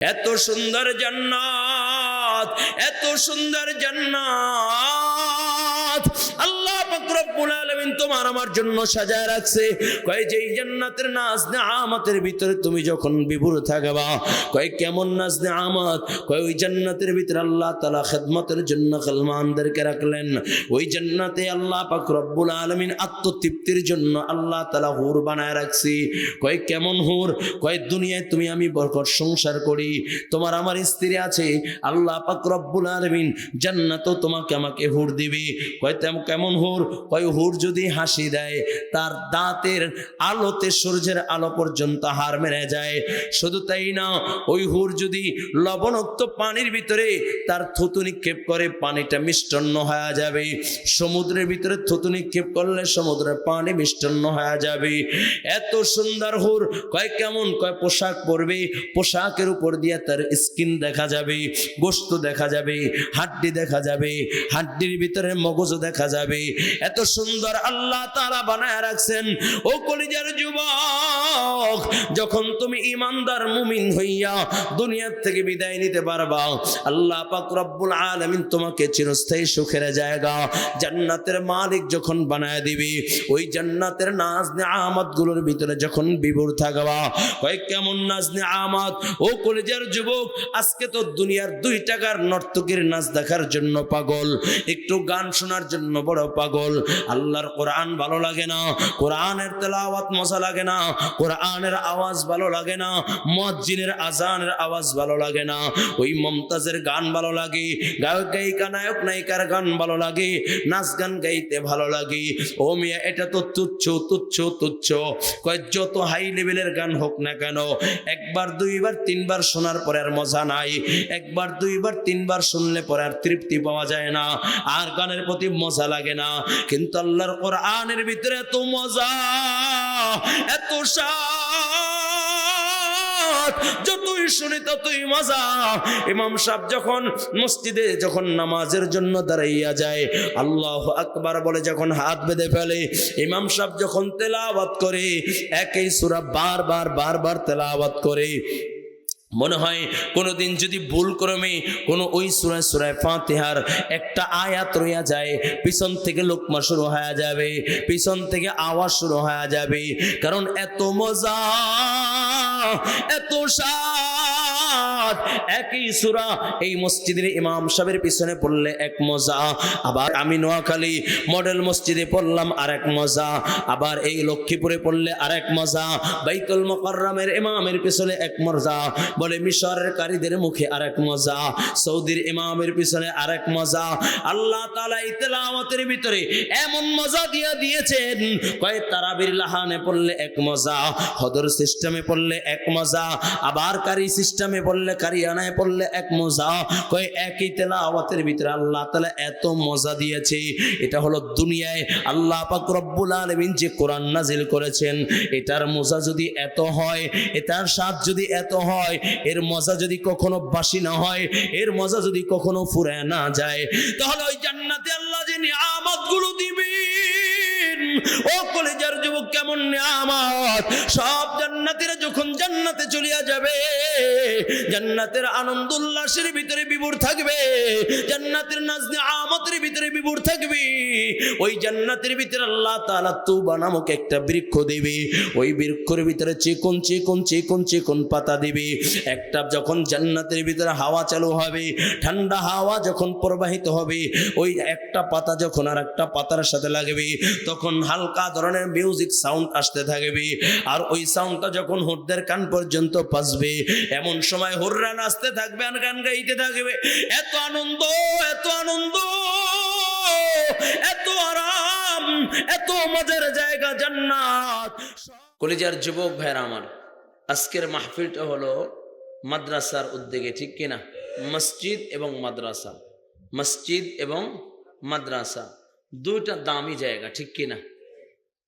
এত সুন্দর জান্নাত এত সুন্দর জান্নাত। তোমার আমার জন্য সাজায় রাখছে। কয় যেই জান্নাতের নাজ নেয়ামতের ভিতরে তুমি যখন বিভোর থাকবা, কয় কেমন নাজ নেয়ামত? কয় ওই জান্নাতের ভিতরে আল্লাহ তাআলা খেদমতের জন্য মুসলমানদেরকে রাখলেন। ওই জান্নাতে আল্লাহ পাক রব্বুল আলামিন আত্মতৃপ্তির জন্য আল্লাহ তালা হুর বানায় রাখছি। কয় কেমন হুর? কয়, দুনিয়ায় তুমি আমি বরকত সংসার করি, তোমার আমার স্ত্রী আছে, আল্লাহ পাক রব্বুল আলামিন জান্নাতও তোমাকে আমাকে হুর দিবে। কয়, তেম, কেমন হুর? কয়, হুর যদি হাসি দেয়, তার দাঁতের আলোতে সূর্যের আলো পর্যন্ত হার মেরে যায়। শুধু তাই না, ওই হুর যদি লবণাক্ত পানির ভিতরে তার থুতু নিক্ষেপ করে, পানিটা মিষ্টান্ন হয়ে যাবে। সমুদ্রের ভিতরে থুতু নিক্ষেপ করলে সমুদ্রের পানি মিষ্টান্ন হয়ে যাবে। এত সুন্দর হুর, কয়, কেমন? কয়, পোশাক পরবে, পোশাকের উপর দিয়ে তার স্কিন দেখা যাবে গোস্ত দেখা যাবে, হাড্ডি দেখা যাবে, হাড্ডির ভিতরে মগজ দেখা যাবে। এত সুন্দর আল্লাহ তারা বানায় রাখছেন। ও কলিজার যুবক, যখন তুমি ইমানদার মুমিন হইয়া দুনিয়ার থেকে বিদায় নিতে পারবা, আল্লাহ পাক রব্বুল আলামিন তোমাকে চিরস্থায়ী সুখের জায়গা, জান্নাতের মালিক যখন বানায় দিবি, ওই জান্নাতের নাজ নিয়ামতগুলোর ভিতরে যখন বিভোর থাকবা কয় কেমন নাজ নিয়ামত? ও কলেজের যুবক, আজকে তো দুনিয়ার দুই টাকার নর্তকীর নাচ দেখার জন্য পাগল, একটু গান শোনার জন্য বড় পাগল আল্লাহর কোরআন ভালো লাগে না, কোরআনের তেলাওয়াত মজা লাগে না, কোরআনের আওয়াজ ভালো লাগে না, মুয়াজ্জিনের আজানের আওয়াজ ভালো লাগে না, ওই মমতাজের গান ভালো লাগে, গায়ক গায়িকা নায়ক নায়িকার গান ভালো লাগে, নাচ গান গাইতে ভালো লাগে। ও মিয়া, এটা তো তুচ্ছ তুচ্ছ তুচ্ছ। কয়, যত হাই লেভেলের গান হোক না কেন, একবার, দুইবার, তিনবার শোনার পরে আর মজা নাই। একবার, দুইবার, তিনবার শুনলে পরে আর তৃপ্তি পাওয়া যায় না। আর গানের প্রতি মজা লাগে না। কিন্তু আল্লাহর কোরআনের ভিতরে এত মজা, এত যতই শুনি ততই মজা। ইমাম সাহেব যখন মসজিদে যখন নামাজের জন্য দাঁড়াইয়া যায়, আল্লাহ আকবার বলে যখন হাত বেঁধে ফেলে, ইমাম সাহেব যখন তেলাওয়াত করে, একই সূরা বারবার বারবার তেলাওয়াত করে মনে হয় কোনোদিন যদি ভুল ক্রমে কোনো ওই সুরায় সুরায় ফাতেহার একটা আয়াত রইয়া যায়, পিছন থেকে লোকমা শুরু হয়ে যাবে, পিছন থেকে আওয়াজ শুরু হয়ে যাবে। কারণ এত মজা, এত স্বাদ একই সুরা এই মসজিদের ইমাম সাহেবের পিছনে পড়লে এক মজা। আবার আমি নোয়াখালী মডেল মসজিদে পড়লাম মজা। আবার এই লক্ষ্মীপুরে পড়লে মজা। ইমামের পিছনে এক মজা। বলে মিশরের কারীদের মুখে মজা। সৌদির ইমামের পিছনে আর এক মজা। আল্লাহ তাআলা এই তেলাওয়াতের ভিতরে এমন মজা দিয়ে দিয়েছেন। কয় তারাবির লাহানে পড়লে এক মজা। হদর সিস্টেমে পড়লে এক মজা। আবার কারি সিস্টেমে পড়লে, কারিয়ানায় পড়লে এক মজা। কয়, একই তেলাওয়াতের ভিতরে আল্লাহ তাআলা এত মজা দিয়েছে। এটা হলো দুনিয়ায় আল্লাহ পাক রব্বুল আলামিন যে কোরআন নাজিল করেছেন, এটার মজা যদি এত হয়, এটার স্বাদ যদি এত হয়, এর মজা যদি কখনো বাসি না হয়, এর মজা যদি কখনো ফুরায় না যায়, তাহলে ওই জান্নাতে আল্লাহ যে নিয়ামতগুলো দিবেন ও কলেজার যুবক, কেমন নিয়ামত? সব জান্নাতীরা যখন জান্নাতে চলিয়া যাবে, জান্নাতের আনন্দ উল্লাসের ভিতরে বিভোর থাকবে, জান্নাতের নাজনে আমতের ভিতরে বিভোর থাকবে। ওই জান্নাতের ভিতরে আল্লাহ তাআলা তুবা নামক একটা বৃক্ষ দেবে। ওই বৃক্ষের ভিতরে চিকন চিকন চিকন চিকন পাতা দিবে। একটা যখন জান্নাতের ভিতরে হাওয়া চালু হবে, ঠান্ডা হাওয়া যখন প্রবাহিত হবে, ওই একটা পাতা যখন আর একটা পাতার সাথে লাগবে, তখন হালকা ধরনের মিউজিক সাউন্ড আসতে থাকবে। আর ওই সাউন্ডটা যখন হুরদের কান পর্যন্ত পাসবে এমন সময় হুররা নাচতে থাকবে আর গান গাইতে থাকবে। এত আনন্দ এত আনন্দ, এত আরাম, এত মজার জায়গা জান্নাত। কলিজার যুবক ভাইরা আমার, আজকের মাহফিলটা হলো মাদ্রাসার উদ্যোগে, ঠিক কিনা? মসজিদ এবং মাদ্রাসা। মসজিদ এবং মাদ্রাসা। দুইটা দামি জায়গা, ঠিক কিনা?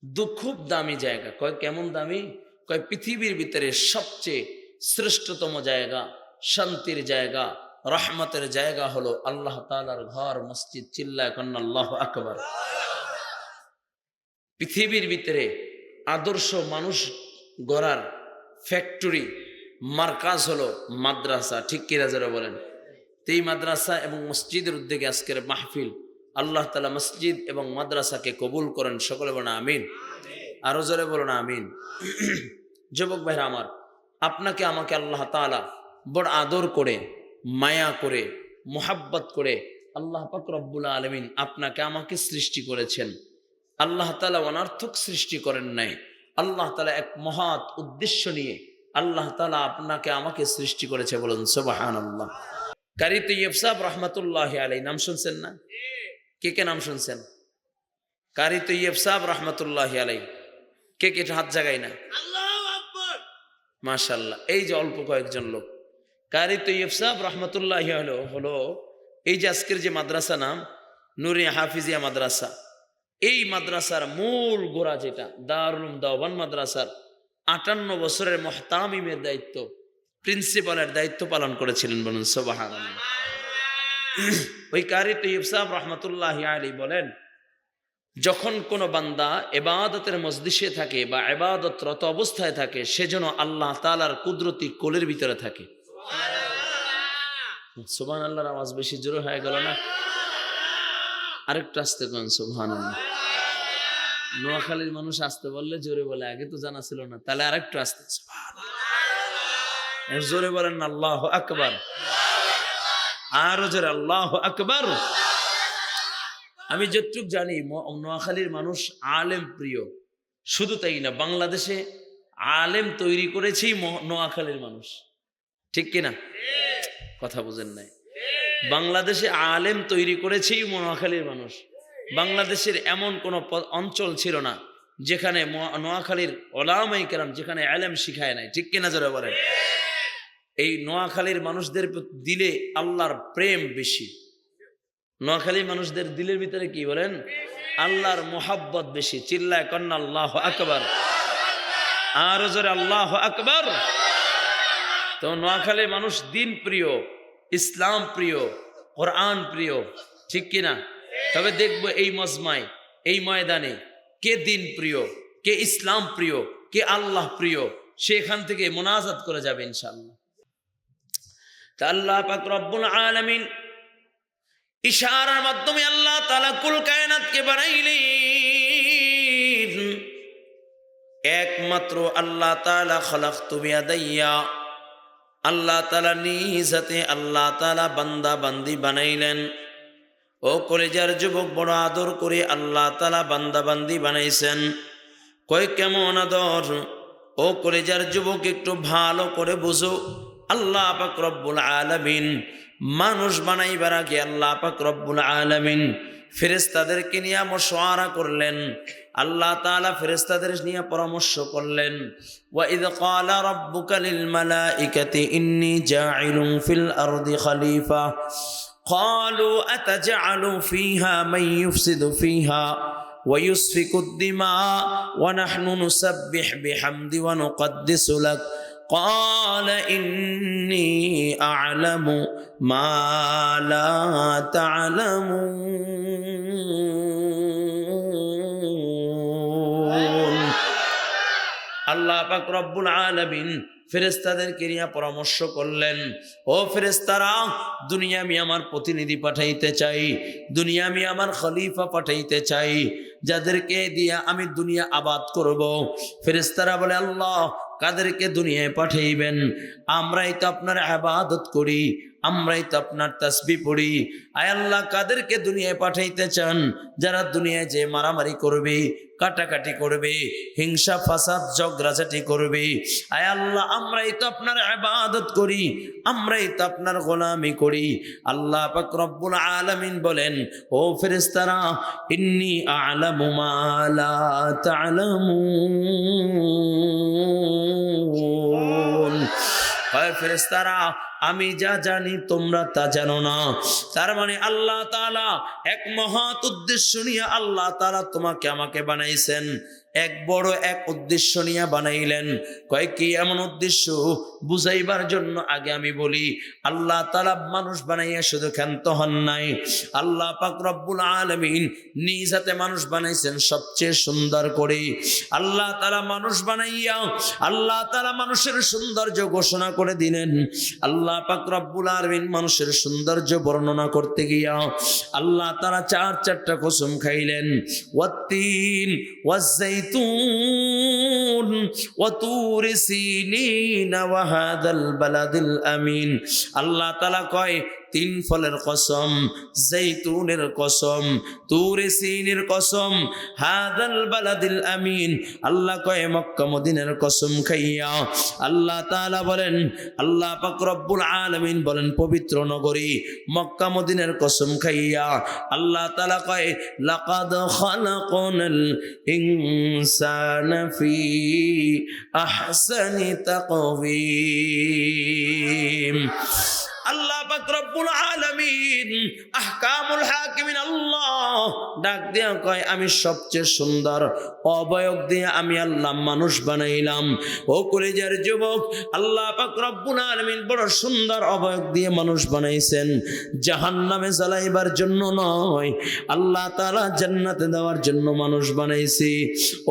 দু খুব দামি জায়গা। কয় কেমন দামি? কয় পৃথিবীর ভিতরে সবচেয়ে শ্রেষ্ঠতম জায়গা, শান্তির জায়গা, রহমতের জায়গা হলো আল্লাহ তালার ঘর, মসজিদ চিল্লা কন্যা, আল্লাহ আকবর। পৃথিবীর ভিতরে আদর্শ মানুষ গড়ার ফ্যাক্টরি, মার্কাজ হলো মাদ্রাসা, ঠিক কিরা যারা বলেন? এই মাদ্রাসা এবং মসজিদের উদ্যোগে আজকের মাহফিল আল্লাহ তালা মসজিদ এবং মাদ্রাসাকে কবুল করেন। সকলে বলেন আমিন। আরও জোরে বলুন আমিন। যুবক ভাইরা আমার, আপনাকে আমাকে আল্লাহ তালা বড় আদর করে, মায়া করে, মোহাব্বত করে আল্লাহ পাক রব্বুল আলমিন আপনাকে আমাকে সৃষ্টি করেছেন। আল্লাহ তালা অনার্থক সৃষ্টি করেন নাই। আল্লাহ তালা এক মহৎ উদ্দেশ্য নিয়ে আল্লাহ তালা আপনাকে আমাকে সৃষ্টি করেছে বলুন সোবাহান আল্লাহ কারি তৈয়ব সাহেব রহমতুল্লাহ আলাই নাম শুনছেন না? কে কে নাম শুনছেন? কারি তৈয়ব সাহেব রহমতুল্লাহ আলাই কে কে হাত জাগাই না? মাশাল্লাহ এই যে অল্প কয়েকজন লোক। কারি তৈয়ব সাহেব রহমতুল্লাহ হলো হলো এই যে আজকের যে মাদ্রাসা নাম নুরিয়া হাফিজিয়া মাদ্রাসা। এই মাদ্রাসার মূল গোড়া যেটা দারুল দাওয়ান মাদ্রাসার আটান্ন বছরের মহতামিমের দায়িত্ব প্রিন্সিপালের দায়িত্ব পালন করেছিলেন বলুন সোবাহান ওই কারি তৈব সাহেব রহমতুল্লাহ আলী বলেন যখন কোনো বান্দা এবাদতের মসজিষে থাকে বা এবাদতরত অবস্থায় থাকে সেজন্য আল্লাহ তালার কুদরতি কোলের ভিতরে থাকে। সুবান আল্লাহর আওয়াজ বেশি জোরে হয়ে গেল না? আরেকটু আসতে কন সুবহান নোয়াখালীর মানুষ আসতে বললে জোরে বলে আগে তো জানা ছিল না তাহলে আরেকটু আসতে। জোরে বলেন আল্লাহ আকবার। আরও আল্লাহ আকবার। আমি যতটুক জানি নোয়াখালীর মানুষ আলেম প্রিয়। শুধু তাই না, বাংলাদেশে আলেম তৈরি করেছি নোয়াখালীর মানুষ। ঠিক কিনা? কথা বোঝেন নাই। বাংলাদেশে আলেম তৈরি করেছেই নোয়াখালীর মানুষ। বাংলাদেশের এমন কোনো অঞ্চল ছিল না, যেখানে নোয়াখালীর ওলামাই কেরাম যেখানে আলেম শিখায় নাই। ঠিক কিনা যারা বলেন? এই নোয়াখালীর মানুষদের দিলে আল্লাহর প্রেম বেশি। নোয়াখালীর মানুষদের দিলের ভিতরে কি বলেন? আল্লাহর মোহাব্বত বেশি। চিল্লায় কন্যা, আল্লাহ আকবর। আরও জোরে, আল্লাহ আকবর। তো নোয়াখালীর মানুষ দিন প্রিয়, ইসলাম প্রিয়, কোরআন প্রিয়, ঠিক কিনা তবে দেখব এই মজমায়, এই ময়দানে কে দিন প্রিয়, কে ইসলাম প্রিয়, কে আল্লাহ প্রিয়, সে এখান থেকে মোনাজাত করে যাবে ইনশাআল্লাহ। তা আল্লাহ পাক রব্বুল আলামিন ইশারার মাধ্যমে আল্লাহ তাআলা কুল কায়নাতকে বানাইলেন একমাত্র আল্লাহ তাআলা খালাকতু বিয়াদাইয়া। আল্লাহ তালা নিজ হাতে আল্লাহ তালা বান্দা বান্দি বানাইলেন। ও কলেজার যুবক বড় আদর করে আল্লাহ তালা বান্দা বান্দি বানাইছেন। কই কেমন আদর? ও কলেজার যুবক একটু ভালো করে বুঝো। আল্লাহ পাক রব্বুল আলামিন মানুষ বানাইবার আগে আল্লাহ পাক রব্বুল আলামিন ফেরেস্তাদেরকে নিয়ে মশওয়ারা করলেন আল্লাহ তাআলা ফেরেস্তাদের নিয়ে পরামর্শ করলেন وإذ قال ربك للملائكة إني جاعل في الأرض خليفة قالوا أتجعل فيها من يفسد فيها ويسفك الدماء ونحن نسبح بحمد ونقدس لك قال إني أعلم ما لا تعلمون আল্লাহ পাক রব্বুল আলামিন ফেরেস্তাদেরকে নিয়ে পরামর্শ করলেন ও ফেরেস্তারা দুনিয়া আমি আমার প্রতিনিধি পাঠাইতে চাই দুনিয়া আমি আমার খলিফা পাঠাইতে চাই যাদেরকে দিয়া আমি দুনিয়া আবাদ করব ফেরেস্তারা বলে আল্লাহ কাদেরকে দুনিয়ায় পাঠাইবেন? আমরাই তো আপনার আবাদত করি। আমরাই তো আপনার তাসবি পড়ি। আয় আল্লাহ কাদেরকে দুনিয়ায় পাঠাইতে চান? যারা দুনিয়ায় যে মারামারি করবে কাটাকাটি করবে হিংসা ফাসাদ জগরাজাটি করবে আয় আল্লাহ আমরাই তো আপনার আবাদত করি আমরাই তো আপনার গোলামি করি। আল্লাহ পাক রব্বুল আলামিন বলেন ও ফেরেশতারা ইন্নি আ'লামু হয় ফেরেশতারা আমি যা জানি তোমরা তা জানো না। তার মানে আল্লাহ তালা এক মহৎ উদ্দেশ্য নিয়ে আল্লাহ তালা তোমাকে আমাকে বানাইছেন। এক বড় এক উদ্দেশ্য নিয়ে বানাইলেন। কয় কি এমন উদ্দেশ্য? বুঝাইবার জন্য আগে আমি বলি, আল্লাহ তালা মানুষ বানাইয়া শুধু ক্ষান্ত হন নাই। আল্লাহ পাক রব্বুল আলমিন নিজ হাতে মানুষ বানাইছেন সবচেয়ে সুন্দর করে। আল্লাহ তালা মানুষ বানাইয়া, আল্লাহ তালা মানুষের সৌন্দর্য ঘোষণা করে দিলেন। আল্লাহ পাক রব্বুল আলমিন মানুষের সৌন্দর্য বর্ণনা করতে গিয়া আল্লাহ তারা চার চারটা কসম খাইলেন। ওয়াত্তিন, ওয়াজ্জাইতুন। ওয়াতুর সিনিন ওয়াহাদাল বালাদিল আমিন আল্লাহ তাআলা কয়, তিন ফলের কসম, জৈতুনের কসম, তুরে সিনের কসম হাদাল বালাদিল আমিন আল্লাহ কয়, মক্কা মদিনের কসম খাইয়া আল্লাহ তাআলা বলেন, আল্লাহ পাক রব্বুল আলামিন বলেন, পবিত্র নগরী, মক্কা মদিনের কসম খাইয়া আল্লাহ তাআলা কয়, লাকাদ খালাকনাল ইনসানা ফি আহসানি তাকওয়িম আল্লাহ পাক রব্বুল আলামিন আহকামুল হাকিমিন, আল্লাহ ডাক দিয়া কয়, আমি সবচেয়ে সুন্দর অবয়ব দিয়ে আমি আল্লাহ মানুষ বানাইলাম। ও কলেজের যুবক, আল্লাহ পাক রব্বুল আলামিন বড় সুন্দর অবয়ব দিয়ে মানুষ বানাইছেন। জাহান্নামে জ্বালাইবার জন্য নয়, আল্লাহ তাআলা জান্নাতে দেওয়ার জন্য মানুষ বানাইছি।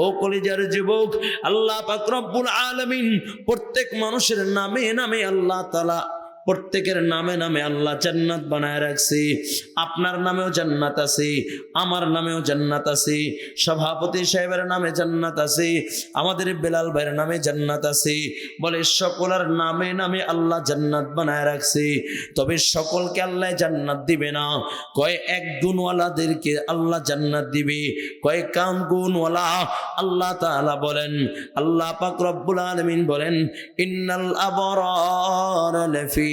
ও কলেজের যুবক, আল্লাহ পাক রব্বুল আলামিন প্রত্যেক মানুষের নামে নামে আল্লাহ তাআলা প্রত্যেকের নামে নামে আল্লাহ জান্নাত বানায় রাখছি। আপনার নামেও জান্নাত আছে, আমার নামেও জান্নাত আছে, সভাপতি সাহেবের নামে জান্নাত আছে, আমাদের বেলাল ভাইয়ের নামে জান্নাত আছে। বলে সকলের নামে নামে আল্লাহ জান্নাত বানায় রাখছে। তবে সকলকে আল্লাহ জান্নাত দিবে না। কয় এক গুণওয়ালাদেরকে আল্লাহ জান্নাত দিবে, কয় কাম গুণওয়ালা আল্লাহ তাআলা বলেন, আল্লাহ পাক রব্বুল আলামিন বলেন, ইন্নাল লাফি নাঈম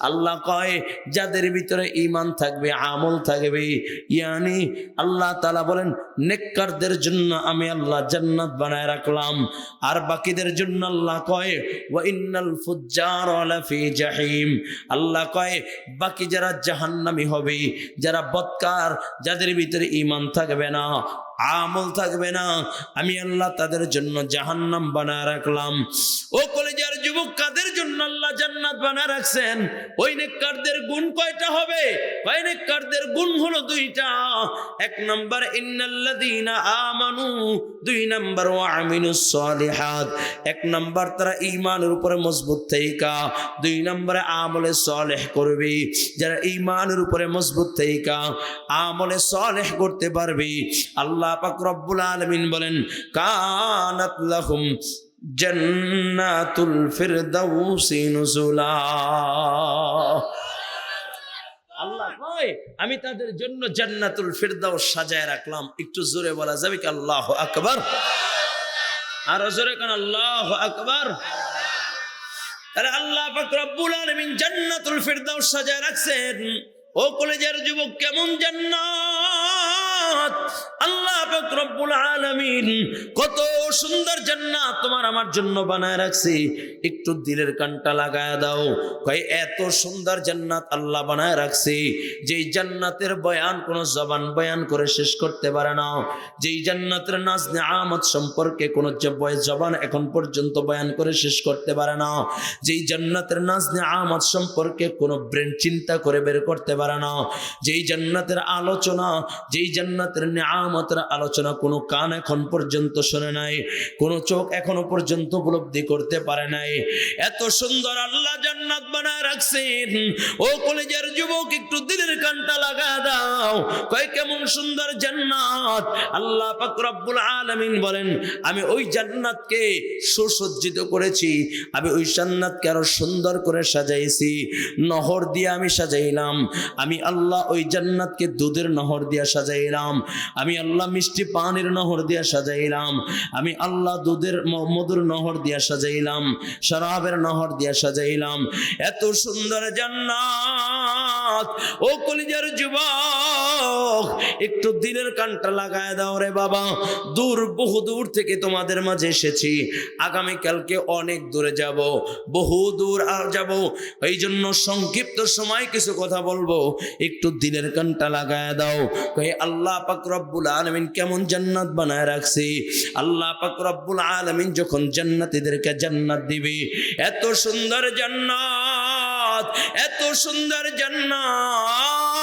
আল্লাহ কয়, যাদের ভিতরে ইমান থাকবে, আমল থাকবে, ইয়ানি আল্লাহ তালা বলেন, নেককারদের জন্য আমি আল্লাহ জান্নাত বানায় রাখলাম। আর বাকিদের জন্য আল্লাহ কয়, ওয়া ইন্নাল জাহিম। আল্লাহ কয়, বাকি যারা জাহান্নামী হবে, যারা বদকার যাদের ভিতরে ইমান থাকবে না আমল থাকবে না। আমি আল্লাহ তাদের জন্য জাহান্নাম বানায় রাখলাম। ও কলেজার যুবক, কাদের জন্য আল্লাহ জান্নাত বানায় রাখছেন? ওই নেককারদের গুণ কয়টা হবে? ওই নেককারদের গুণ হলো দুইটা। এক নাম্বার, ইন্নাল্লাযীনা আমানু। দুই নাম্বার, ওয়া আমিনুস সালিহাত। এক নাম্বার, তারা ঈমানের উপরে মজবুত থাইকা। দুই নম্বরে, আমলে সালেহ করবে। যারা ঈমানের উপরে মজবুত থাইকা, আমলে সালেহ করতে পারবে। আল্লাহ পাক রব্বুল আলামিন বলেন, কানাত লাহুম জান্নাতুল ফিরদাউসি নুজুলা। আল্লাহ কয়, আমি তাদের জন্য জান্নাতুল ফিরদাউস সাজায় রাখলাম। একটু জোরে বলা যাবে কি আল্লাহ আকবার? আরও জোরে কান আল্লাহ আকবার? তাহলে আল্লাহ পাক রব্বুল আলামিন জান্নাতুল ফিরদাউস সাজায় রাখছেন। ও কলেজের যুবক কেমন জান্নাত? আল্লাহ কত সুন্দর জান্নাত তোমার আমার জন্য বানায় একটু দিলের কানটা লাগায় দাও। কই এত সুন্দর জান্নাত আল্লাহ বানায় জান্নাতের বয়ান জবান বয়ান করে শেষ করতে পারে না। যেই জান্নাতের সম্পর্কে কোন জবান এখন পর্যন্ত বয়ান করে শেষ করতে পারে না। যেই জান্নাতের নাজ নিয়ামত সম্পর্কে কোন ব্রেন চিন্তা করে বের করতে পারে না। যেই জান্নাতের আলোচনা, যেই জান্নাতের নিয়ামতের আলোচনা কোনো কান এখন পর্যন্ত শোনে নাই, কোনো চোখ এখনও পর্যন্ত উপলব্ধি করতে পারে নাই। এত সুন্দর আল্লাহ জান্নাত বানায় রাখছেন। ও কলেজের যুবক, একটু দিলের কানটা লাগা দাও। কয়, কেমন সুন্দর জান্নাত। আল্লাহ পাক রব্বুল আলামিন বলেন, আমি ওই জান্নাতকে সুসজ্জিত করেছি, আমি ওই জান্নাতকে আরও সুন্দর করে সাজাইছি। নহর দিয়ে আমি সাজাইলাম, আমি আল্লাহ ওই জান্নাতকে দুধের নহর দিয়ে সাজাইলাম। সাজাইলাম আমি আল্লাহ মিষ্টি পানির নহর দিয়া সাজাইলাম। আমি আল্লাহ দুধের মধুর নহর দিয়া সাজাইলাম। শরাবের নহর দিয়া সাজাইলাম। এত সুন্দর জান্নাত। ও কলিজার যুবক, একটু দিলের কানটা লাগায় দাও রে বাবা। দূর, বহু দূর থেকে তোমাদের মাঝে এসেছি। আগামী কালকে অনেক দূরে যাব, বহু দূর আর যাব। এই জন্য সংক্ষিপ্ত সময় কিছু কথা বলব। একটু দিলের কানটা লাগায় দাও। কই আল্লাহ পাক রব্বুল আলামিন কেমন জান্নাত বানায় রাখছে? আল্লাহ পাক রব্বুল আলামিন যখন জান্নাতিদেরকে জান্নাত দিবে, এত সুন্দর জান্নাত, এত সুন্দর জান্নাত।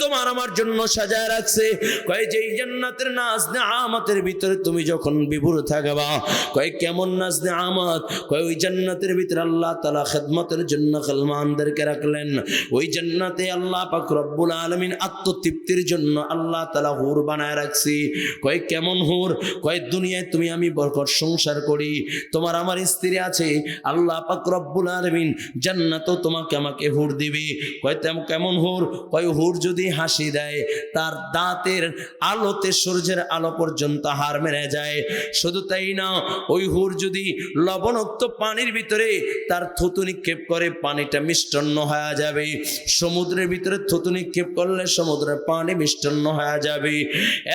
তোমার আমার জন্য সাজায় রাখছে। কয় যে জান্নাতের নেয়ামতের ভিতরে তুমি যখন থাকবা কেমন কয় ওই জান্নাতের ভিতরে আল্লাহ তাআলা খেদমতের জন্য মুসলমানদেরকে রাখলেন। ওই জান্নাতে আল্লাহ পাক রব্বুল আলামিন আত্মতৃপ্তির জন্য আল্লাহ তাআলা হুর বানায় রাখছি। কয় কেমন হুর? কয়, দুনিয়ায় তুমি আমি বরকত সংসার করি, তোমার আমার স্ত্রী আছে, আল্লাহ পাক রব্বুল আলামিন জান্নাতও তোমাকে আমাকে হুর দিবে। কয় কেমন হুর? কয়, হুর যদি হাসি দেয়, তার দাঁতের আলোতে সূর্যের আলো পর্যন্ত হার মেরে যায়। শুধু তাই না, ওই হুর যদি লবণাক্ত পানির ভিতরে তার থুতু নিক্ষেপ করে, পানিটা মিষ্টান্ন হয়ে যাবে। সমুদ্রের ভিতরে থুতু নিক্ষেপ করলে সমুদ্রের পানি মিষ্টান্ন হয়ে যাবে।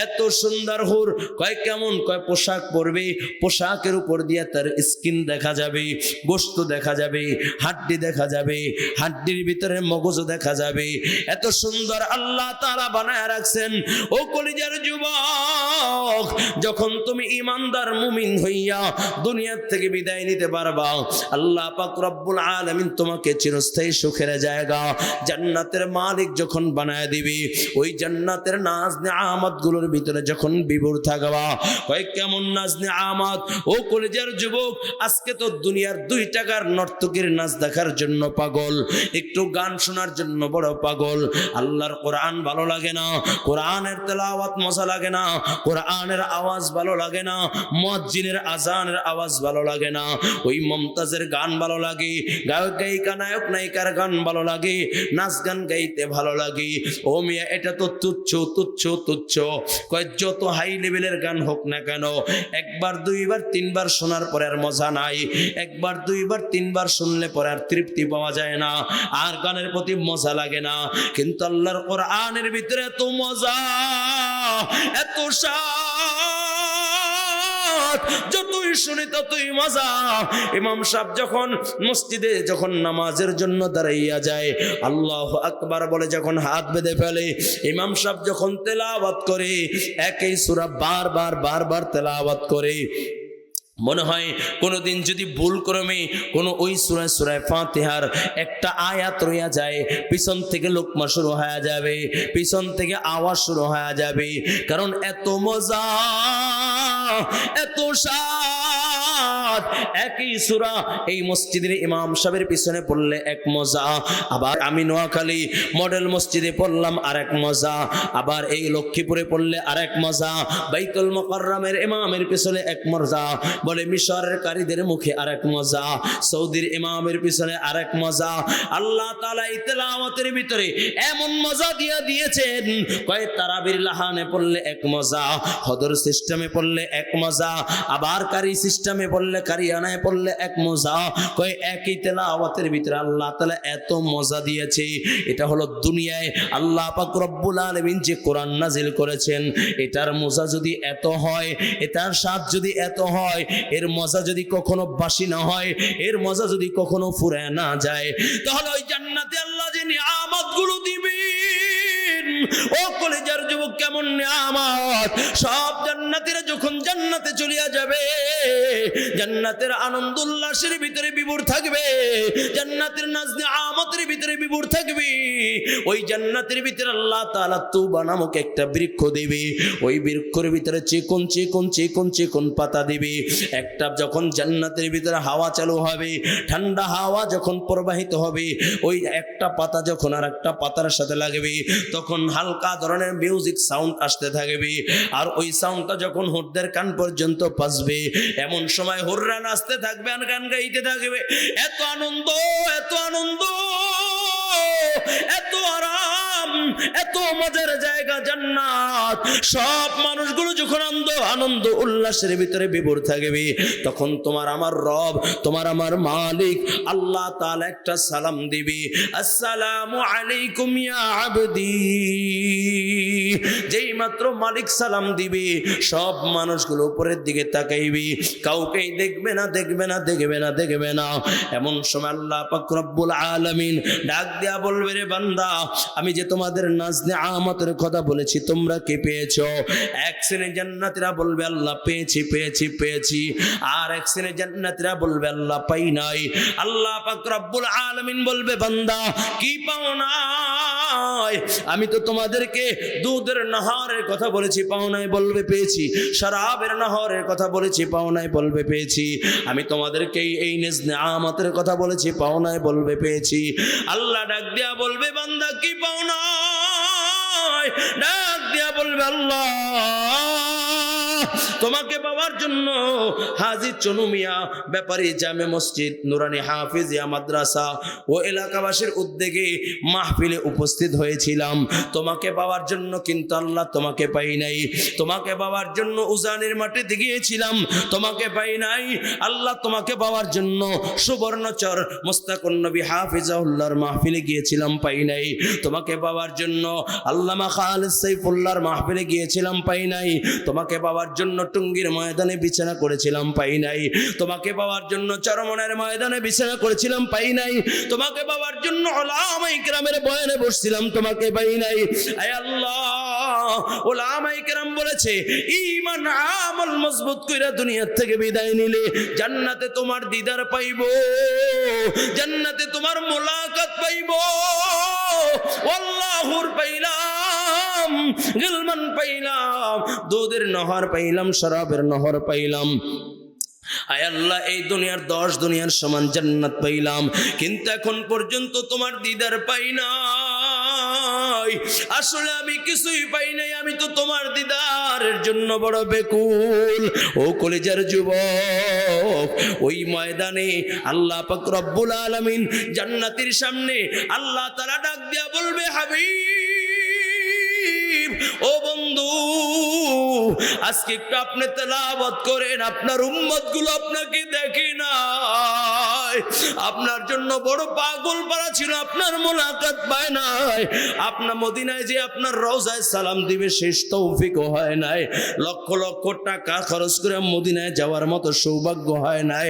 এত সুন্দর হুর, কয় কেমন, কয় পোশাক পরবে, পোশাকের উপর দিয়ে তার স্কিন দেখা যাবে গোস্ত দেখা যাবে, হাড্ডি দেখা যাবে, হাড্ডির ভিতরে মগজ দেখা যাবে। এত সুন্দর আল্লাহ তারা বানায় রাখছেন। ও কলিজার যুবক, যখন তুমি ইমানদার মুমিন হইয়া দুনিয়ার থেকে বিদায় নিতে পারবা, আল্লাহ পাক রব্বুল আলামিন তোমাকে চিরস্থায়ী সুখের জায়গা, জান্নাতের মালিক যখন বানায় দিবি, ওই জান্নাতের নাজ নেয়ামতগুলোর ভিতরে যখন বিভোর থাকবা, কয় কেমন নাজ নেয়ামত? ও কলিজার যুবক, আজকে তো দুনিয়ার দুই টাকার নর্তকীর নাচ দেখার জন্য পাগল, একটু গান শোনার জন্য বড় পাগল, আল্লাহর কোরআন ভালো লাগে না, কোরআনের তেলাওয়াত মজা লাগে না, কোরআনের আওয়াজ ভালো লাগে না, মুয়াজ্জিনের আজানের আওয়াজ ভালো লাগে না, ওই মমতাজের গান ভালো লাগে গায়ক গায়িকা নায়ক নায়িকার গান ভালো লাগে, নাচ গান গাইতে ভালো লাগে। ও মিয়া, এটা তো তুচ্ছ তুচ্ছ তুচ্ছ। কয়, যত হাই লেভেলের গান হোক না কেন, একবার, দুইবার, তিনবার শোনার পরে আর মজা নাই। একবার, দুইবার, তিনবার শুনলে পরে আর তৃপ্তি পাওয়া যায় না। আর গানের প্রতি মজা লাগে না। কিন্তু আল্লাহর কোরআনের ভিতরে এত মজা, এত যতই শুনি ততই মজা। ইমাম সাহেব যখন মসজিদে যখন নামাজের জন্য দাঁড়াইয়া যায়, আল্লাহ আকবার বলে যখন হাত বেঁধে ফেলে, ইমাম সাহেব যখন তেলাওয়াত করে, একই সুরা বারবার বারবার তেলাওয়াত করে মনে হয় কোনোদিন যদি ভুল ক্রমে কোনো ওই সুরায় সুরায় ফাতেহার একটা আয়াত রইয়া যায়, পিছন থেকে লোকমা শুরু হয়ে যাবে, পিছন থেকে আওয়াজ শুরু হয়ে যাবে, কারণ এত মজা, এত স্বাদ একই সুরা। এই মসজিদের ইমাম সাহেবের পিছনে পড়লে এক মজা। আবার আমি নোয়াখালী মডেল মসজিদে পড়লাম আর এক মজা। আবার এই লক্ষ্মীপুরে পড়লে আর এক মজা। বাইতুল মোকাররমের ইমামের পিছনে এক মজা। বলে মিশরের কারীদের মুখে আর এক মজা। সৌদির ইমামের পিছনে আর এক মজা। আল্লাহ তাআলা এই তেলাওয়াতের ভিতরে এমন মজা দিয়া দিয়েছেন। কয় তারাবির লাহানে পড়লে এক মজা। হদর সিস্টেমে পড়লে এক মজা। আবার কারি সিস্টেমে পড়লে কারিয়ানায় পড়লে এক মজা। কয়, একই ভিতরে আল্লাহ তাআলা এত মজা দিয়েছে। এটা হলো দুনিয়ায় আল্লাহ পাক রব্বুল আলামিন যে কোরআন নাজিল করেছেন, এটার মজা যদি এত হয়, এটার স্বাদ যদি এত হয়, এর মজা যদি কখনো বাসি না হয়, এর মজা যদি কখনো ফুরায় না যায়, তাহলে ওই জান্নাতে আল্লাহ দিবেন ও কলেজার যুবক কেমন নিয়ামত? সব জান্নাতীরা যখন জান্নাতে চলিয়া যাবে, জান্নাতের আনন্দ উল্লাসের ভিতরে বিভোর থাকবে, জান্নাতের নাজনে আমতের ভিতরে বিভোর থাকবে। ওই জান্নাতের ভিতরে আল্লাহ তাআলা তুবা নামক একটা বৃক্ষ দেবে, ওই বৃক্ষের ভিতরে চিকন চিকন চিকন চিকন পাতা দিবে। একটা যখন জান্নাতের ভিতরে হাওয়া চালু হবে, ঠান্ডা হাওয়া যখন প্রবাহিত হবে, ওই একটা পাতা যখন আর একটা পাতার সাথে লাগবে, তখন হালকা ধরনের মিউজিক সাউন্ড আসতে থাকবে। আর ওই সাউন্ডটা যখন হুরদের কান পর্যন্ত পাসবে এমন সময় হুররা নাচতে থাকবে আর গান গাইতে থাকবে। এত আনন্দ এত আনন্দ, এত আরাম। এত মজার জায়গা জান্নাত। সব মানুষগুলো যখন আনন্দ আনন্দ, উল্লাসের ভিতরে বিভোর থাকবে, তখন তোমার আমার রব, তোমার আমার মালিক, আল্লাহ তাআলা একটা সালাম দিবি। আসসালামু আলাইকুম ইয়া আবদি। যেই মাত্র মালিক সালাম দিবি, সব মানুষগুলো উপরের দিকে তাকাইবি। কাউকেই দেখবে না দেখবে না দেখবে না দেখবে না। এমন সময় আল্লাহ পাক রব্বুল আলামিন ডাক দেয়া বলবে, রে বান্দা, আমি যে তোমাদের নাজনে আমাতের কথা বলেছি, তোমরা কি পেয়েছ? এক শ্রেণি জান্নাতিরা বলবে, আল্লাহ পেয়েছি পেয়েছি পেয়েছি। আর এক শ্রেণি জান্নাতিরা বলবে, আল্লাহ পাই নাই। আল্লাহ পাক রব্বুল আলামিন বলবে, বান্দা, কি পাও নাই আমি তো তোমাদেরকে দুধের নাহারের কথা বলেছি পাও নাই বলবে পেয়েছি। শরাবের নাহরের কথা বলেছি পাও নাই বলবে পেয়েছি। আমি তোমাদেরকে এই- নিজনে আমাতের কথা বলেছি পাও নাই বলবে পেয়েছি। আল্লাহ ডাক দিয়া বলবে, বান্দা, কি পাও নাই ডাক দিয়া বলবে, আল্লাহ। তোমাকে পাওয়ার জন্য হাজির চনু মিয়া, ব্যাপারী জামে মসজিদ, নুরানি হাফিজিয়া মাদ্রাসা ও এলাকাবাসীর উদ্যোগে মাহফিলে উপস্থিত হয়েছিলাম। তোমাকে পাওয়ার জন্য কিন্তু আল্লাহ তোমাকে পাই নাই। তোমাকে পাওয়ার জন্য উজানের মাটিতে গিয়েছিলাম তোমাকে পাই নাই। আল্লাহ তোমাকে পাওয়ার জন্য সুবর্ণচর মোস্তাকুন নবী হাফিজাউল্লাহর মাহফিলে গিয়েছিলাম, পাই নাই। তোমাকে পাওয়ার জন্য আল্লামা খালেদ সাইফুল্লাহর মাহফিলে গিয়েছিলাম, পাই নাই। তোমাকে পাওয়ার জন্য টুঙ্গির ময়দানে বিছানা করেছিলাম, পাই নাই। তোমাকে পাওয়ার জন্য চরমনের ময়দানে বিছানা করেছিলাম, পাই নাই। তোমাকে পাওয়ার জন্য ওলামাই গ্রামের বয়ানে বসছিলাম, তোমাকে পাই নাই। আয় আল্লাহ, ওলামাই কেরাম বলেছে ইমান আমল মজবুত কইরা দুনিয়ার থেকে বিদায় নিলে জান্নাতে তোমার দিদার পাইব, জান্নাতে তোমার মোলাকাত পাইব। আল্লাহুর পাইলাম, গিলমান পাইলাম, দুধের নহর পাইলাম, শরাবের নহর পাইলাম। আয় আল্লাহ, এই দুনিয়ার দশ দুনিয়ার সমান জান্নাত পাইলাম। কিন্তু এখন পর্যন্ত তোমার দিদার পাই নাই। আসলে আমি কিছুই পাই নাই, আমি তো তোমার দিদারের জন্য বড় বেকুল। ও কলেজার যুবক, ওই ময়দানে আল্লাহ পাক রব্বুল আলামিন জান্নাতের সামনে আল্লাহ তারা ডাক দিয়া বলবে, হাবিব! ও বন্ধু, আজকে একটু আপনি তেলাবত করেন, আপনার উম্মতগুলো আপনাকে দেখে নাই। আপনার জন্য বড় পাগল পাড়া ছিল, আপনার মোলাকাত পায় নাই। আপনার মদিনায় যে আপনার রওজায় সালাম দিবে, শেষ তৌফিক হয় নাই। লক্ষ লক্ষ টাকা খরচ করে মদিনায় যাওয়ার মতো সৌভাগ্য হয় নাই।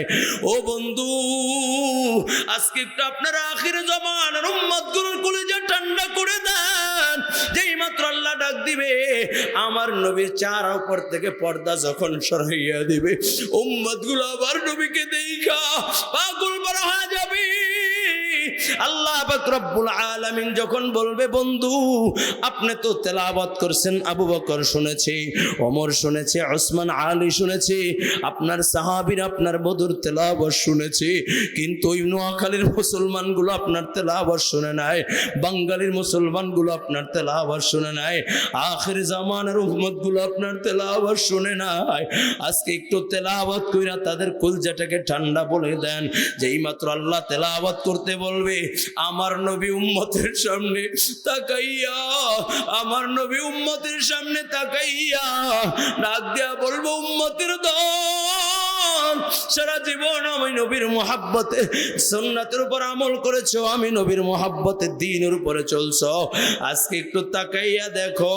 ও বন্ধু, আজকে একটু আপনারা আখিরে জমানার উম্মতগুলোর কলেজে ঠান্ডা করে দেন। যেই মাত্র আল্লাহ ডাক দিবে, আমার নবীর চার উপর থেকে পর্দা যখন সরাইয়া দিবে উম্মতগুলো আবার নবীকে দেখা, পাগল বড় হয়ে যাবে। আল্লাহ রব্বুল আলামিন যখন বলবে, বন্ধু, আপনি তো তেলাওয়াত করছেন, আবু বকর শুনেছি, ওমর শুনেছে, ওসমান আলী শুনেছে, আপনার সাহাবীর, আপনার বদর তেলাওয়াত শুনেছে, কিন্তু ওই নোয়াখালীর মুসলমানগুলো আপনার তেলাওয়াত শুনে নাই, বাঙালির মুসলমানগুলো আপনার তেলাওয়াত শুনে নাই, আখির জামানের উম্মতগুলো আপনার তেলাওয়াত শুনে নাই। আজকে একটু তেলাওয়াত কইরা তাদের কলজাটাকে ঠান্ডা বলে দেন যেই মাত্র আল্লাহ তেলাওয়াত করতে বলবে, আমার নবী উম্মতের সামনে তাকাইয়া, আমার নবী উম্মতের সামনে তাকাইয়া, ডাক দিয়া বলব, উম্মতের দল। সারা জীবন আমি নবীর মোহাব্বতে, সুন্নাতের উপর আমল করেছ, আমি নবীর মোহাব্বতে, দিনের উপরে চলছো। আজকে একটু তাকাইয়া দেখো,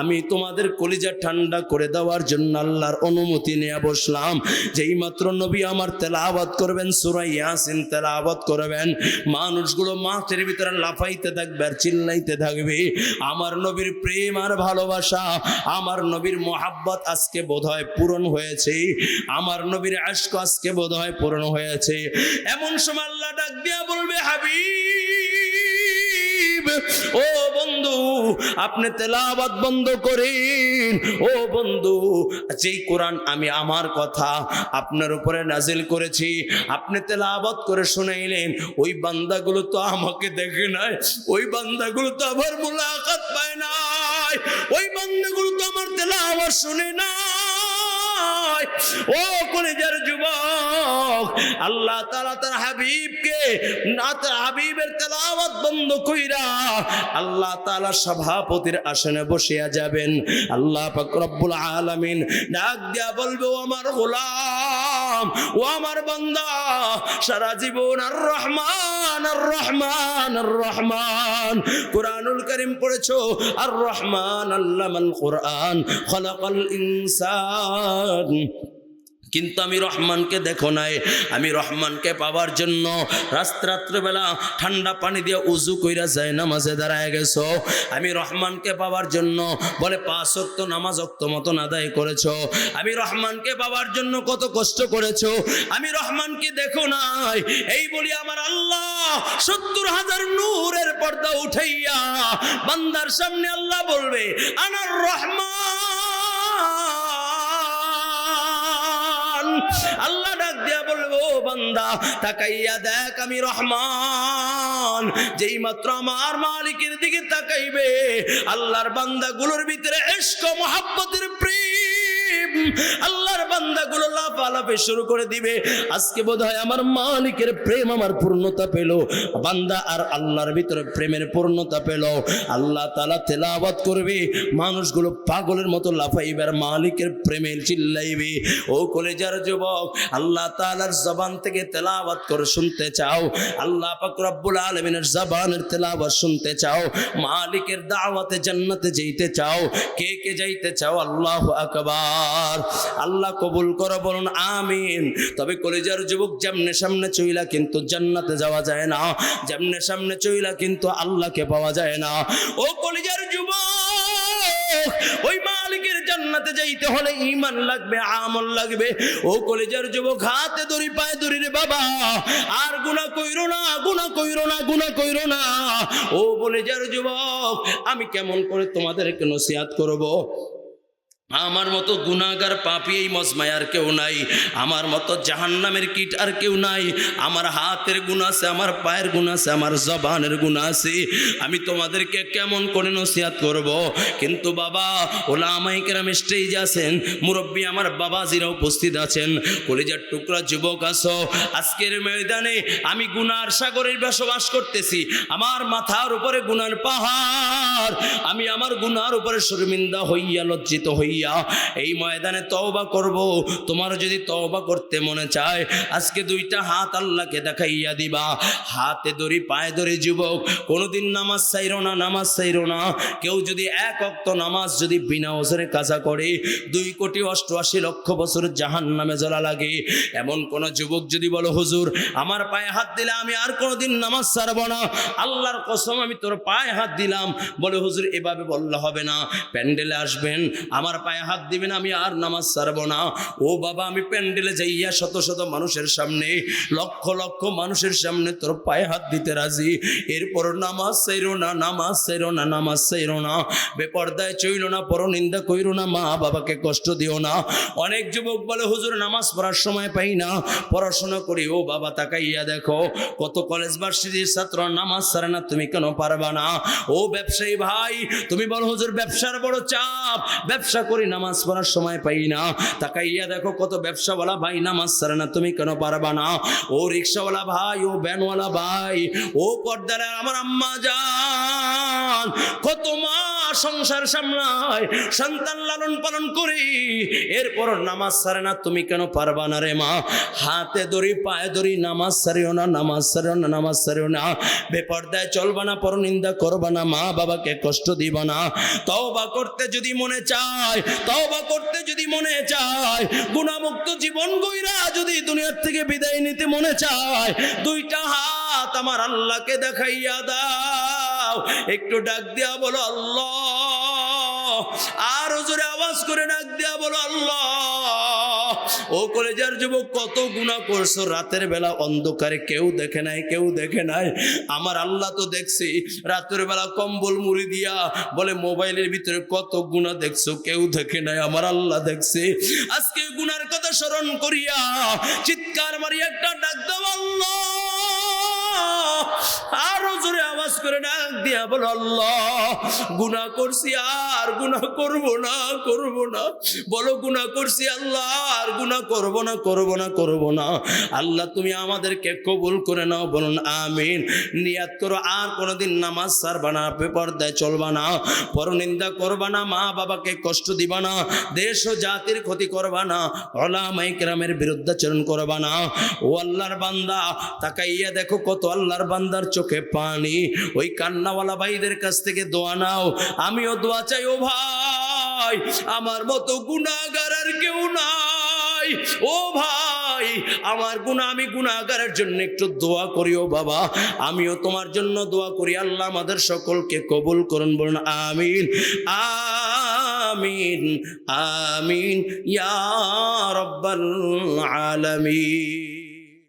আমি তোমাদের কলিজা ঠান্ডা করে দেওয়ার জন্য আল্লাহর অনুমতি নিয়ে বসলাম। যেই মাত্র নবী আমার তেলাওয়াত করবেন সুরাই ইয়াসিন তেলাওয়াত করবেন, মানুষগুলো মাঠের ভিতরে লাফাইতে থাকবে আর চিল্লাইতে থাকবে। আমার নবীর প্রেম আর ভালোবাসা, আমার নবীর মোহাব্বত আজকে বোধহয় পূরণ হয়েছে। আমার নবীর আশক আজকে বোধহয় পূরণ হয়েছে। এমন সময় আল্লাহ ডাক দিয়া বলবে, হাবিব, ও বন্ধু, আপনি তেলাবাদ বন্ধ করেন। ও বন্ধু, যেই কোরআন আমি আমার কথা আপনার উপরে নাজিল করেছি, আপনি তেলাবাদ করে শুনাইলেন, ওই বান্দাগুলো তো আমাকে দেখে নাই, ওই বান্দাগুলো তো আমার মোলাকাত পায় নাই, ওই বান্দাগুলো তো আমার তেলাওয়াত শুনে নাই। ও কলেজের যুবক, আল্লাহ না, তার হাবিবের বন্ধ কইরা আল্লাহ তাআলা সভাপতির আসনে বসিয়া যাবেন। আল্লাহ রব্বুল আলামিন ডাক দিয়া বলবে, ও আমার গোলাম, ও আমার বান্দা, সারা জীবন আর রহমান আর রহমান আর রহমান। কোরআনুল করিম পড়েছো? আর রহমান আল্লামাল কোরআন খলাকাল ইনসান। কিন্তু আমি রহমানকে দেখো নাই। আমি রহমানকে পাওয়ার জন্য রাত রাত্রেবেলা ঠান্ডা পানি দিয়ে উজু কইরা যায়, নামাজে দাঁড়ায় গেছো। আমি রহমানকে পাওয়ার জন্য বলে পাঁচ অক্ত নামাজ অক্ত মতন আদায় করেছ। আমি রহমানকে পাওয়ার জন্য কত কষ্ট করেছ। আমি রহমানকে দেখো নাই। এই বলি আমার আল্লাহ সত্তর হাজার নূরের পর্দা উঠাইয়া বান্দার সামনে আল্লাহ বলবে, আনার রহমান আল্লাহ ডাক দিয়া বলব, "ও বান্দা, তাকাইয়া দেখ আমি রহমান। যেই মাত্র আমার মালিকের দিকে তাকাইবে, আল্লাহর বান্দাগুলোর ভিতরে এসক মোহাব্বতের প্রেম আল্লাহর বান্দাগুলো লাফালাফি শুরু করে দিবে। আজকে বোধ হয় আমার মালিকের প্রেম আমার পূর্ণতা পেল। বান্দা আর আল্লাহর ভিতরে প্রেমের পূর্ণতা পেল। আল্লাহ তালা তেলাওয়াত করবে। মানুষগুলো পাগলের মতো লাফাইবার মালিকের প্রেমে চিল্লাইবে। ও কলেজার যুবক, আল্লাহ তাআলার জবান থেকে তেলাওয়াত করে শুনতে চাও। আল্লাহ পাক রব্বুল আলামিনের জবানের তেলাওয়াত শুনতে চাও। মালিকের দাওয়াতে জান্নাতে যেতে চাও। কে কে যাইতে চাও? আল্লাহ আকবার। আল্লাহ কবুল করো, বলুন আমিন। তবে কলেজার যুবক যেমনে সামনে চইলা কিন্তু জান্নাতে যাওয়া যায় না, যেমনে সামনে চইলা কিন্তু আল্লাহকে পাওয়া যায় না। ও কলেজার যুবক, ওই মালিকের জান্নাতে যাইতে হলে ঈমান লাগবে, আমল লাগবে। ও কলেজার যুবক, হাতে দড়ি, পায়ে দড়ি রে বাবা, আর গুনাহ কইরো না, গুনাহ কইরো না, গুনাহ কইরো না। ও কলেজার যুবক, আমি কেমন করে তোমাদেরকে নসিহাত করব? আমার মতো গুনাগার পাপি এই মজমায় আর কেউ নাই। আমার মতো জাহান্নামের কীট আর কেউ নাই। আমার হাতের গুণ আছে, আমার পায়ের গুণ আছে, আমার জবানের গুণ আছে। আমি তোমাদেরকে কেমন করে নসিহাত করব? কিন্তু বাবা ওলা আমাইকেরাম স্টেজ আছেন। মুরব্বী আমার বাবাজিরা উপস্থিত আছেন। কলেজার টুকরা যুবক আছো। আজকের ময়দানে আমি গুনার সাগরের বসবাস করতেছি। আমার মাথার উপরে গুনার পাহাড়। আমি আমার গুনার উপরে শর্মিন্দা হইয়া লজ্জিত হইয়া এই ময়দানে তওবা করব। তোমার যদি তওবা করতে মনে চায়, আজকে দুইটা হাত আল্লাহকে দেখাইয়া দিবা। হাতে ধরি পায়ে ধরে যুবক, কোনোদিন নামাজ চাইরো না, নামাজ চাইরো না। কেউ যদি এক অক্ত নামাজ যদি বিনা ওজরে কাজা করে, দুই কোটি অষ্টআশি লক্ষ বছর জাহান নামে জ্বলা লাগে। এমন কোন যুবক যদি বলো, হুজুর, আমার পায়ে হাত দিলে আমি আর কোনোদিন নামাজ ছাড়বো না। আল্লাহর কসম আমি তোর পায়ে হাত দিলাম। বলে, হুজুর, এভাবে বললে হবে না। প্যান্ডেলে আসবেন, আমার পায়ে হাত দিবেন আমি আর নামাজ ছাড়বো না। ও বাবা, আমি প্যান্ডেলে যাইয়া শত শত মানুষের সামনে, লক্ষ লক্ষ মানুষের সামনে তোর পায়ে হাত দিতে রাজি। এরপর নামাজ চাইরো না, নামাজ চাইরো না, নামাজ চাইরো না। বেপর্দায় চইল না পর নিন্দা কইরো না, মা বাবাকে কষ্ট দিও না। অনেক যুবক বলে, হুজুর, নামাজ পড়ার সময় পাই না। পড়াশোনা করি। ও বাবা, তাকাইয়া দেখো, কত কলেজ ভার্সিটির ছাত্র, নামাজ ছাড়ে না, তুমি কেন পারবা না? ও ব্যবসায়ী ভাই, তুমি বলো, হুজুর, ব্যবসার বড় চাপ। ব্যবসা করি নামাজ পড়ার সময় পাই না। তাকাইয়া দেখো কত ব্যবসাওয়ালা ভাই, নামাজ ছাড়ে না, তুমি কেন পারবা না? ও রিক্সাওয়ালা ভাই, ও ভ্যানওয়ালা ভাই, ও পর্দার আমার আম্মা যান কত মা সংসার সামলায়, সন্তান লালন পালন করি, এরপর নামাজ সারে না, তুমি কেন পারবা না রে মা? হাতে ধরি পায়ে ধরি নামাজ সারিও না, নামাজ সারিও না, নামাজ সারিও না। বেপর্দায় চলবা না পর নিন্দা করবা না, মা বাবাকে কষ্ট দিবা না। তওবা করতে যদি মনে চায় তওবা করতে যদি মনে চায় গুণামুক্ত জীবন গইরা যদি দুনিয়ার থেকে বিদায় নিতে মনে চায়, দুইটা হাত আমার আল্লাহকে দেখাইয়া দাও। একটু ডাক দিয়া বলো, আল্লাহ। আর জোরে আওয়াজ করে ডাক দিয়া বলো, আল্লাহ। ও কলেজার যুবক, কত গুণা করছ? রাতের বেলা অন্ধকারে কেউ দেখে নাই, কেউ দেখে নাই। আমার আল্লাহ তো দেখছি। রাতের বেলা কম্বল মুড়ি দিয়া বলে, মোবাইলের ভিতরে কত গুণা দেখছ? কেউ দেখে নাই, আমার আল্লাহ দেখছে। আজকে গুনার কথা স্মরণ করিয়া চিৎকার মারি একটা ডাক দাও, আল্লাহ। আরও জোরে আওয়াজ করে ডাক দিয়া বলো, আল্লাহ করছি আর করব না করব না। বলো করছি আল্লাহ, আর করব না করব না করব না। আল্লাহ, তুমি আমাদেরকে কবুল করে নাও, বলুন, আমিন। নিয়াত করো, আর কোনোদিন নামাজ সারবা না পর্দায় চলবা না, পরনিন্দা করবা না, মা বাবাকে কষ্ট দিবা না, দেশ ও জাতির ক্ষতি করবা না ওলামাই কেরামের বিরুদ্ধাচরণ করবা না। ও আল্লাহর বান্দা, তাকাইয়া দেখো কত আল্লাহর বান্দার চোখে পানি। ওই কান্নাওয়ালা ভাইদের কাছ থেকে দোয়া নাও। আমিও দোয়া চাই, ও ভাই, আমার মতো গুণাগার আর কেউ নাই। ও ভাই, আমার গুণা আমি গুণাগারের জন্য একটু দোয়া করি ও বাবা। আমিও তোমার জন্য দোয়া করি, আল্লাহ আমাদের সকলকে কবুল করুন, বলুন আমিন আমিন আমিন। ইয়া রব্বাল আলামিন।